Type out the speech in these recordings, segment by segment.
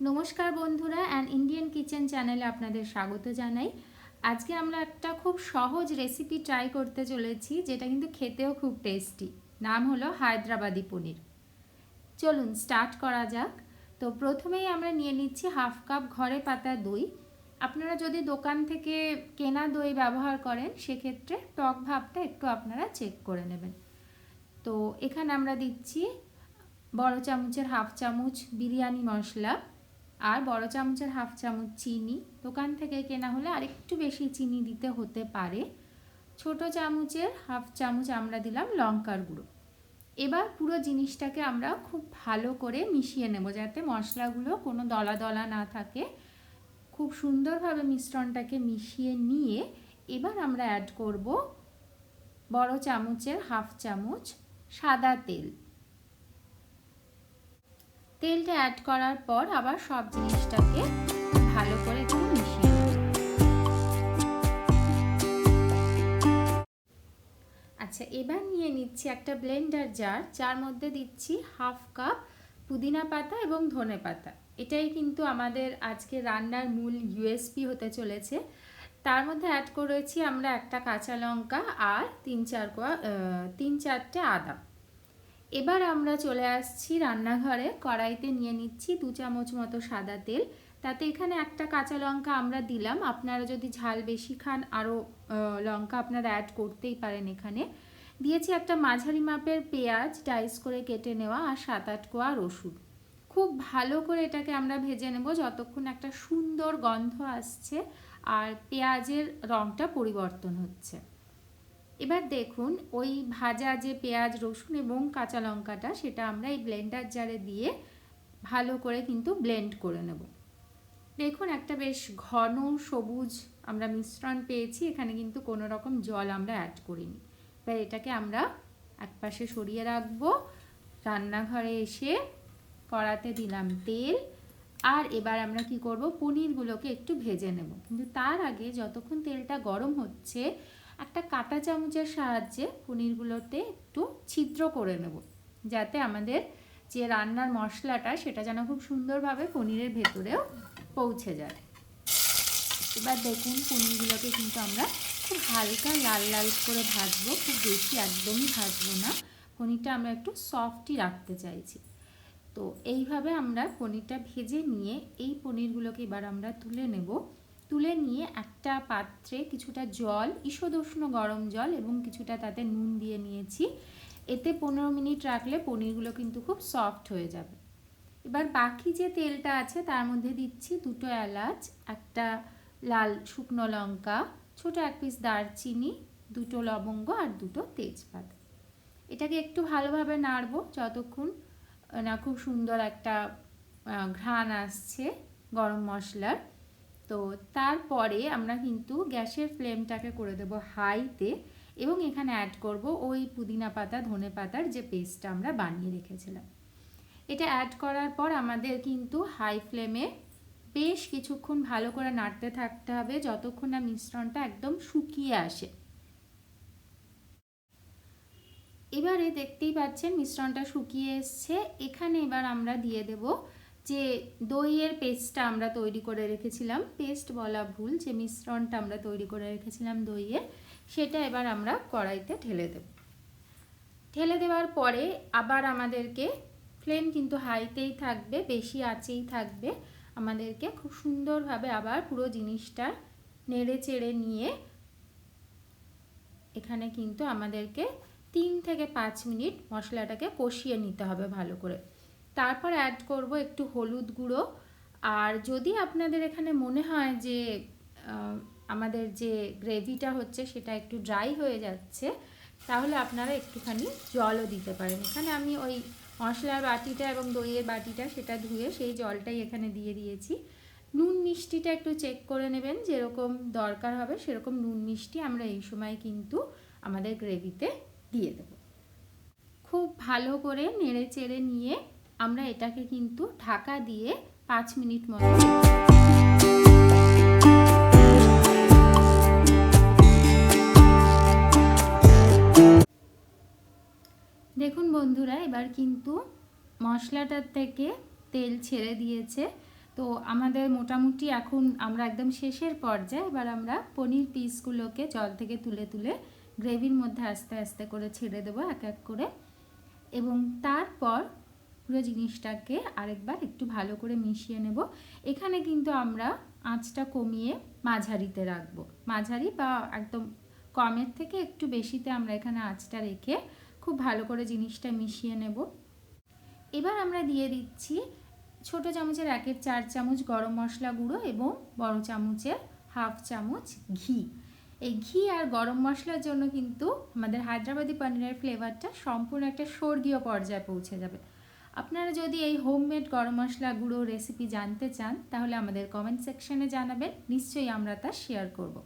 নমস্কার বন্ধুরা and Indian kitchen চ্যানেলে আপনাদের স্বাগত জানাই। আজকে আমরা একটা খুব সহজ রেসিপি ট্রাই করতে চলেছি, যেটা কিন্তু খেতেও খুব টেস্টি নাম হলো হায়দ্রাবাদি পনির। চলুন স্টার্ট করা যাক। তো প্রথমেই আমরা নিয়ে নিচ্ছি হাফ কাপ ঘরে পাতা দই। আপনারা যদি দোকান থেকে কেনা দই ব্যবহার করেন, সেক্ষেত্রে টক ভাবটা একটু আপনারা চেক করে নেবেন। তো এখানে আমরা দিচ্ছি বড় চামচের হাফ চামচ বিরিয়ানি মশলা। আর বড় চামচের হাফ চামচ চিনি। দোকান থেকে কেনা হলে আরেকটু বেশি চিনি দিতে হতে পারে। ছোট চামচের হাফ চামচ আমরা দিলাম লঙ্কার গুঁড়ো। এবার পুরো জিনিসটাকে আমরা খুব ভালো করে মিশিয়ে নেব যাতে মশলাগুলো কোনো দলা দলা না থাকে। খুব সুন্দরভাবে মিশ্রণটাকে মিশিয়ে নিয়ে এবার আমরা অ্যাড করব বড় চামচের হাফ চামচ সাদা তেল। তেলটা অ্যাড করার পর আবার সব জিনিসটাকে ভালো করে একটু মিশিয়ে আচ্ছা এবার নিয়ে নিচ্ছি একটা ব্লেন্ডার জার যার মধ্যে দিচ্ছি হাফ কাপ পুদিনা পাতা এবং ধনে পাতা। এটাই কিন্তু আমাদের আজকে রান্নার মূল ইউএসপি হতে চলেছে। তার মধ্যে অ্যাড করেছি আমরা একটা কাঁচা লঙ্কা আর তিন চার কোয়া তিন চারটে আদা। এবার আমরা চলে আসছি রান্নাঘরে। কড়াইতে নিয়ে নিচ্ছি দু চামচ মতো সাদা তেল। তাতে এখানে একটা কাঁচা লঙ্কা আমরা দিলাম। আপনারা যদি ঝাল বেশি খান, আরও লঙ্কা আপনারা অ্যাড করতেই পারেন এখানে। দিয়েছি একটা মাঝারি মাপের পেঁয়াজ, ডাইস করে কেটে নেওয়া আর সাত আট কোয়া রসুন। খুব ভালো করে এটাকে আমরা ভেজে নেব যতক্ষণ একটা সুন্দর গন্ধ আসছে আর পেঁয়াজের রঙটা পরিবর্তন হচ্ছে। এবার দেখুন, ওই ভাজা যে পেঁয়াজ, রসুন এবং কাঁচা লঙ্কাটা, সেটা আমরা এই ব্লেন্ডার জারে দিয়ে ভালো করে কিন্তু ব্লেন্ড করে নেব। দেখুন, একটা বেশ ঘন সবুজ আমরা মিশ্রণ পেয়েছি, এখানে কিন্তু কোনো রকম জল আমরা অ্যাড করিনি। এবার এটাকে আমরা একপাশে সরিয়ে রাখব, রান্নাঘরে এসে কড়াতে দিলাম তেল, আর এবার আমরা কি করব, পনিরগুলোকে একটু ভেজে নেব। কিন্তু তার আগে যতক্ষণ তেলটা গরম হচ্ছে একটা কাঁটা চামচের সাহায্যে পনিরগুলোতে একটু ছিদ্র করে নেব, যাতে আমাদের যে রান্নার মশলাটা সেটা যেন খুব সুন্দরভাবে পনিরের ভেতরেও পৌঁছে যায়। এবার দেখুন পনিরগুলোকে কিন্তু আমরা খুব হালকা লাল লাল করে ভাজবো, খুব বেশি একদমই ভাজবো না। পনিরটা আমরা একটু সফটই রাখতে চাইছি। তো এইভাবে আমরা পনিরটা ভেজে নিয়ে এই পনিরগুলোকে এবার আমরা তুলে নেব। তুলে নিয়ে একটা পাত্রে কিছুটা জল, ঈষদুষ্ণ গরম জল এবং কিছুটা তাতে নুন দিয়ে নিয়েছি। এতে পনেরো মিনিট রাখলে পনিরগুলো কিন্তু খুব সফট হয়ে যাবে। এবার বাকি যে তেলটা আছে তার মধ্যে দিচ্ছি দুটো এলাচ, একটা লাল শুকনো লঙ্কা, ছোটো এক পিস দারচিনি, দুটো লবঙ্গ আর দুটো তেজপাতা। এটাকে একটু ভালোভাবে নাড়বো যতক্ষণ না খুব সুন্দর একটা ঘ্রাণ আসছে গরম মশলার। তো তারপরে আমরা কিন্তু গ্যাসের ফ্লেমটাকে করে দেব হাইতে এবং এখানে অ্যাড করব ওই পুদিনা পাতা, ধনে পাতার যে পেস্টটা আমরা বানিয়ে রেখেছিলাম। এটা অ্যাড করার পর আমাদের কিন্তু হাই ফ্লেমে বেশ কিছুক্ষণ ভালো করে নাড়তে থাকতে হবে যতক্ষণ না মিশ্রণটা একদম শুকিয়ে আসে। এবারে দেখতেই পাচ্ছেন মিশ্রণটা শুকিয়ে এসছে। এখানে এবার আমরা দিয়ে দেব যে দইয়ের পেস্টটা আমরা তৈরি করে রেখেছিলাম পেস্ট বলা ভুল, যে মিশ্রণটা আমরা তৈরি করে রেখেছিলাম দইয়ের সেটা এবার আমরা কড়াইতে ঢেলে দেব। ঢেলে দেওয়ার পরে আবার আমাদেরকে ফ্লেম কিন্তু হাইতেই থাকবে, বেশি আঁচেই থাকবে। আমাদেরকে খুব সুন্দরভাবে আবার পুরো জিনিসটা নেড়ে চেড়ে নিয়ে এখানে কিন্তু আমাদেরকে তিন থেকে পাঁচ মিনিট মশলাটাকে কষিয়ে নিতে হবে ভালো করে। তারপর অ্যাড করব একটু হলুদ গুঁড়ো। আর যদি আপনাদের এখানে মনে হয় যে আমাদের যে গ্রেভিটা হচ্ছে সেটা একটু ড্রাই হয়ে যাচ্ছে, তাহলে আপনারা একটুখানি জলও দিতে পারেন। এখানে আমি ওই মশলার বাটিটা এবং দইয়ের বাটিটা সেটা ধুয়ে সেই জলটাই এখানে দিয়ে দিয়েছি। নুন মিষ্টিটা একটু চেক করে নেবেন, যেরকম দরকার হবে সেরকম নুন মিষ্টি আমরা এই সময় কিন্তু আমাদের গ্রেভিতে দিয়ে দেব। খুব ভালো করে নেড়ে চেড়ে নিয়ে আমরা এটাকে কিন্তু ঢাকা দিয়ে পাঁচ মিনিট মতো দেখুন বন্ধুরা, এবার কিন্তু মশলাটার থেকে তেল ছেড়ে দিয়েছে। তো আমাদের মোটামুটি এখন আমরা একদম শেষের পর্যায়ে, এবার আমরা পনির পিসগুলোকে জল থেকে তুলে তুলে গ্রেভির মধ্যে আস্তে আস্তে করে ছেড়ে দেবো এক এক করে। এবং তারপর পুরো জিনিসটাকে আরেকবার একটু ভালো করে মিশিয়ে নেব। এখানে কিন্তু আমরা আঁচটা কমিয়ে মাঝারিতে রাখব। মাঝারি বা একদম কমের থেকে একটু বেশিতে আমরা এখানে আঁচটা রেখে খুব ভালো করে জিনিসটা মিশিয়ে নেব। এবার আমরা দিয়ে দিচ্ছি ছোট চামচের একের চার চামচ গরম মশলা গুঁড়ো এবং বড় চামচের হাফ চামচ ঘি। এই ঘি আর গরম মশলার জন্য কিন্তু আমাদের হায়দ্রাবাদি পনিরের ফ্লেভারটা সম্পূর্ণ একটা স্বর্গীয় পর্যায়ে পৌঁছে যাবে। আপনারা যদি এই হোমমেড গরম মশলা গুঁড়ো রেসিপি জানতে চান, তাহলে আমাদের কমেন্ট সেকশনে জানাবেন, নিশ্চয়ই আমরা তা শেয়ার করব।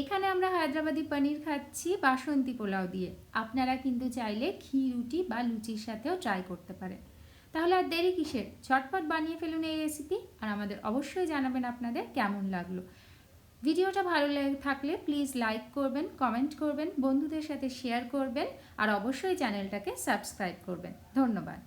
এখানে আমরা হায়দ্রাবাদি পনির খাচ্ছি বাসন্তী পোলাও দিয়ে। আপনারা কিন্তু চাইলে ঘি, রুটি বা লুচির সাথেও ট্রাই করতে পারেন। তাহলে আর দেরি কিসের? ঝটপট বানিয়ে ফেলুন এই রেসিপি আর আমাদের অবশ্যই জানাবেন আপনাদের কেমন লাগল। ভিডিওটা ভালো লেগে থাকলে প্লিজ লাইক করবেন কমেন্ট করবেন, বন্ধুদের সাথে শেয়ার করবেন আর অবশ্যই চ্যানেলটাকে সাবস্ক্রাইব করবেন। ধন্যবাদ।